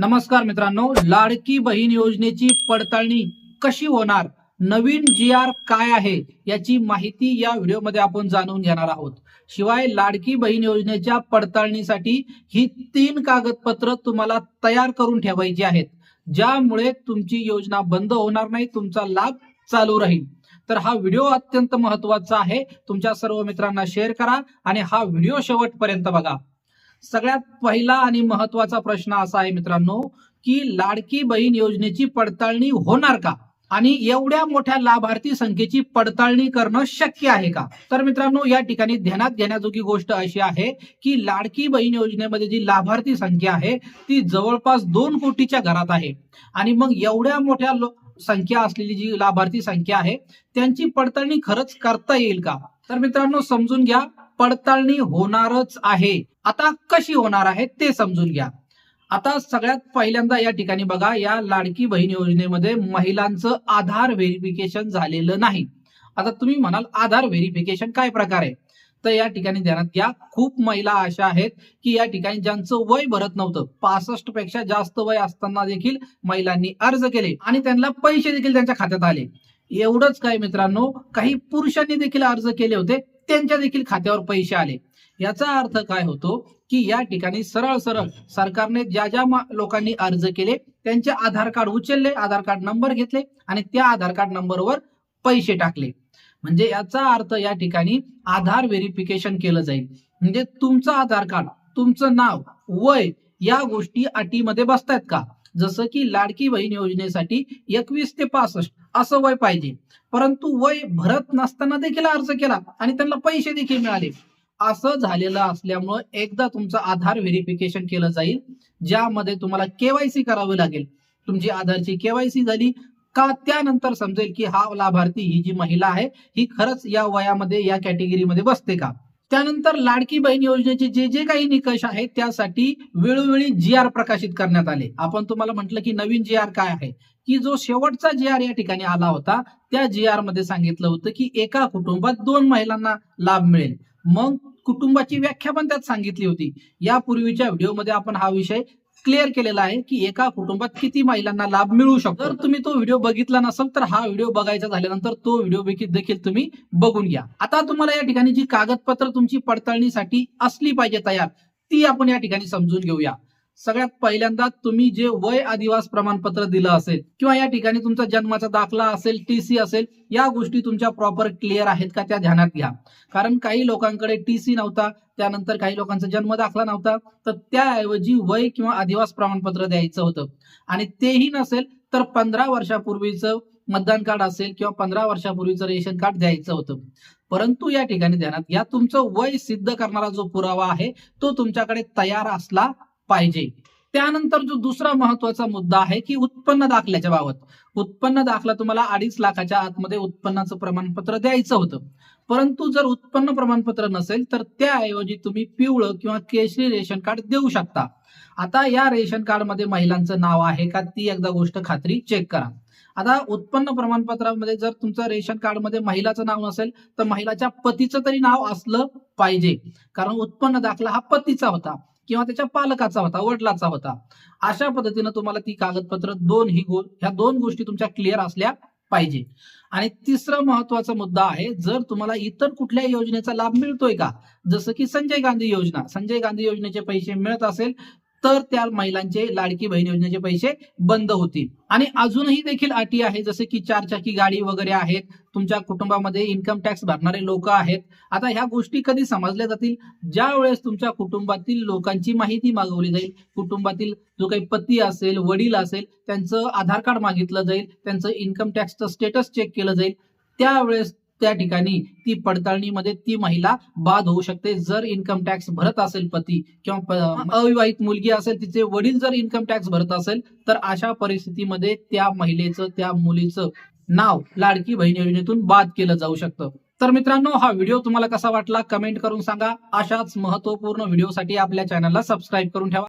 नमस्कार मित्रांनो लाडकी बहीण योजनेची पडताळणी कशी होणार? नवीन जी आर काय आहे? याची माहिती या व्हिडिओमध्ये आपण जाणून घेणार आहोत. शिवाय लाडकी बहीण योजनेच्या पडताळणीसाठी ही तीन कागदपत्र तुम्हाला तयार करून ठेवायची आहेत. ज्यामुळे तुमची योजना बंद होणार नाही तुमचा लाभ चालू राहील. तर हा व्हिडिओ अत्यंत महत्त्वाचा आहे. तुमच्या सर्व मित्रांना शेअर करा आणि हा व्हिडिओ शेवटपर्यंत बघा. सगळ्यात पहिला आणि महत्त्वाचा प्रश्न असा आहे मित्रांनो की लाडकी बहीण योजनेची पडताळणी होणार का? आणि एवढ्या मोठ्या लाभार्थी संख्येची पडताळणी करणं शक्य आहे का? तर मित्रांनो या ठिकाणी ध्यानात घेण्याजोगी गोष्ट अशी आहे की लाडकी बहीण योजनेमध्ये जी लाभार्थी संख्या आहे ती जवळपास दोन कोटीच्या घरात आहे. आणि मग एवढ्या मोठ्या संख्या असलेली जी लाभार्थी संख्या आहे त्यांची पडताळणी खरंच करता येईल का? तर मित्रांनो समजून घ्या पडताळणी होणारच आहे. आता कशी होणार आहे ते समजून घ्या. आता सगळ्यात पहिल्यांदा या ठिकाणी बघा या लाडकी बहीण योजनेमध्ये महिलांचं आधार व्हेरिफिकेशन झालेलं नाही. आता तुम्ही म्हणाल आधार व्हेरिफिकेशन काय प्रकार आहे? तर या ठिकाणी ध्यानात घ्या. खूप महिला अशा आहेत की या ठिकाणी ज्यांचं वय भरत नव्हतं. पासष्टपेक्षा जास्त वय असताना देखील महिलांनी अर्ज केले आणि त्यांना पैसे देखील त्यांच्या खात्यात आले. एवढंच काय मित्रांनो काही पुरुषांनी देखील अर्ज केले होते. त्यांच्या देखील खात्यावर पैसे आले. याचा अर्थ काय होतो की या ठिकाणी सरळ सरळ सरकारने ज्या ज्या लोकांनी अर्ज केले त्यांचे आधार कार्ड उचलले आधार कार्ड नंबर घेतले आणि त्या आधार कार्ड नंबरवर पैसे टाकले. म्हणजे याचा अर्थ या ठिकाणी आधार व्हेरिफिकेशन केलं जाईल. म्हणजे तुमचं आधार कार्ड तुमचं नाव वय या गोष्टी अटीमध्ये बसतायत का? जसं की लाडकी बहीण योजनेसाठी एकवीस ते पासष्ट असं वय पाहिजे. परंतु वय भरत नसताना देखील अर्ज केला आणि त्यांना पैसे देखील मिळाले. असं झालेलं असल्यामुळं एकदा तुमचं आधार व्हेरिफिकेशन केलं जाईल ज्यामध्ये तुम्हाला केवायसी करावी लागेल. तुमची आधारची केवायसी झाली का त्यानंतर समजेल की हा लाभार्थी ही जी महिला आहे ही खरंच या वयामध्ये या कॅटेगरीमध्ये बसते का? त्यानंतर लाडकी बहीण योजनेचे जे जे काही निकष आहेत त्यासाठी वेळोवेळी जी आर प्रकाशित करण्यात आले. आपण तुम्हाला म्हटलं की नवीन जी आर काय आहे? की जो शेवटचा जी आर या ठिकाणी आला होता त्या जी आरमध्ये सांगितलं होतं की एका कुटुंबात दोन महिलांना लाभ मिळेल. मग कुटुंबाची व्याख्या पण त्यात सांगितली होती. यापूर्वीच्या व्हिडिओमध्ये आपण हा विषय क्लिअर केलेला आहे की एका कुटुंबात किती महिलांना लाभ मिळू शकतो. जर तुम्ही तो व्हिडिओ बघितला नसेल तर हा व्हिडिओ बघायचा झाल्यानंतर तो व्हिडिओ देखील तुम्ही बघून घ्या. आता तुम्हाला या ठिकाणी जी कागदपत्र तुमची पडताळणीसाठी असली पाहिजे तयार ती आपण या ठिकाणी समजून घेऊया. सगळ्यात पहिल्यांदा तुम्ही जे वय अधिवास प्रमाणपत्र दिलं असेल किंवा या ठिकाणी तुमचा जन्माचा दाखला असेल टीसी असेल या गोष्टी तुमच्या प्रॉपर क्लिअर आहेत का त्या ध्यानात घ्या. कारण काही लोकांकडे टीसी नव्हता त्यानंतर काही लोकांचा जन्म दाखला नव्हता तर त्याऐवजी वय किंवा अधिवास प्रमाणपत्र द्यायचं होतं. आणि तेही नसेल तर पंधरा वर्षापूर्वीचं मतदान कार्ड असेल किंवा पंधरा वर्षापूर्वीचं रेशन कार्ड द्यायचं होतं. परंतु या ठिकाणी ध्यानात घ्या तुमचं वय सिद्ध करणारा जो पुरावा आहे तो तुमच्याकडे तयार असला पाहिजे. त्यानंतर जो दुसरा महत्त्वाचा मुद्दा आहे की उत्पन्न दाखल्याच्या बाबत. उत्पन्न दाखला तुम्हाला अडीच लाखाच्या आतमध्ये उत्पन्नाचं प्रमाणपत्र द्यायचं होतं. परंतु जर उत्पन्न प्रमाणपत्र नसेल तर त्याऐवजी तुम्ही पिवळं किंवा केशरी रेशन कार्ड देऊ शकता. आता या रेशन कार्डमध्ये महिलांचं नाव आहे का ती एकदा गोष्ट खात्री चेक करा. आता उत्पन्न प्रमाणपत्रामध्ये जर तुमचं रेशन कार्डमध्ये महिलाचं नाव नसेल तर महिलाच्या पतीचं तरी नाव असलं पाहिजे. कारण उत्पन्न दाखला हा पतीचा होता. किंवा त्याच्या पालकाचा होता वडिलाचा होता. अशा पद्धतीनं तुम्हाला ती कागदपत्र दोन ही गो ह्या दोन गोष्टी तुमच्या क्लिअर असल्या पाहिजे. आणि तिसरा महत्त्वाचा मुद्दा आहे जर तुम्हाला इतर कुठल्या योजनेचा लाभ मिळतोय का? जसं की संजय गांधी योजना. संजय गांधी योजनेचे पैसे मिळत असेल तर त्या महिलांचे लाडकी बहीण योजनेचे पैसे बंद होतील. आणि अजूनही देखील अटी आहे जसे की चारचाकी गाडी वगैरे आहेत तुमच्या कुटुंबामध्ये इन्कम टॅक्स भरणारे लोक आहेत. आता ह्या गोष्टी कधी समजल्या जातील? ज्या वेळेस तुमच्या कुटुंबातील लोकांची माहिती मागवली जाईल कुटुंबातील जो काही पती असेल वडील असेल त्यांचं आधार कार्ड मागितलं जाईल त्यांचं इन्कम टॅक्सचं स्टेटस चेक केलं जाईल त्यावेळेस त्या ठिकाणी ती पडताळणीमध्ये ती महिला बाद होऊ शकते. जर इन्कम टॅक्स भरत असेल पती किंवा अविवाहित मुलगी असेल तिचे वडील जर इन्कम टॅक्स भरत असेल तर अशा परिस्थितीमध्ये त्या महिलेचं त्या मुलीचं नाव लाडकी बहीण योजनेतून बाद केलं जाऊ शकतं. तर मित्रांनो हा व्हिडिओ तुम्हाला कसा वाटला? कमेंट करून सांगा. अशाच महत्त्वपूर्ण व्हिडिओसाठी आपल्या चॅनलला सबस्क्राईब करून ठेवा.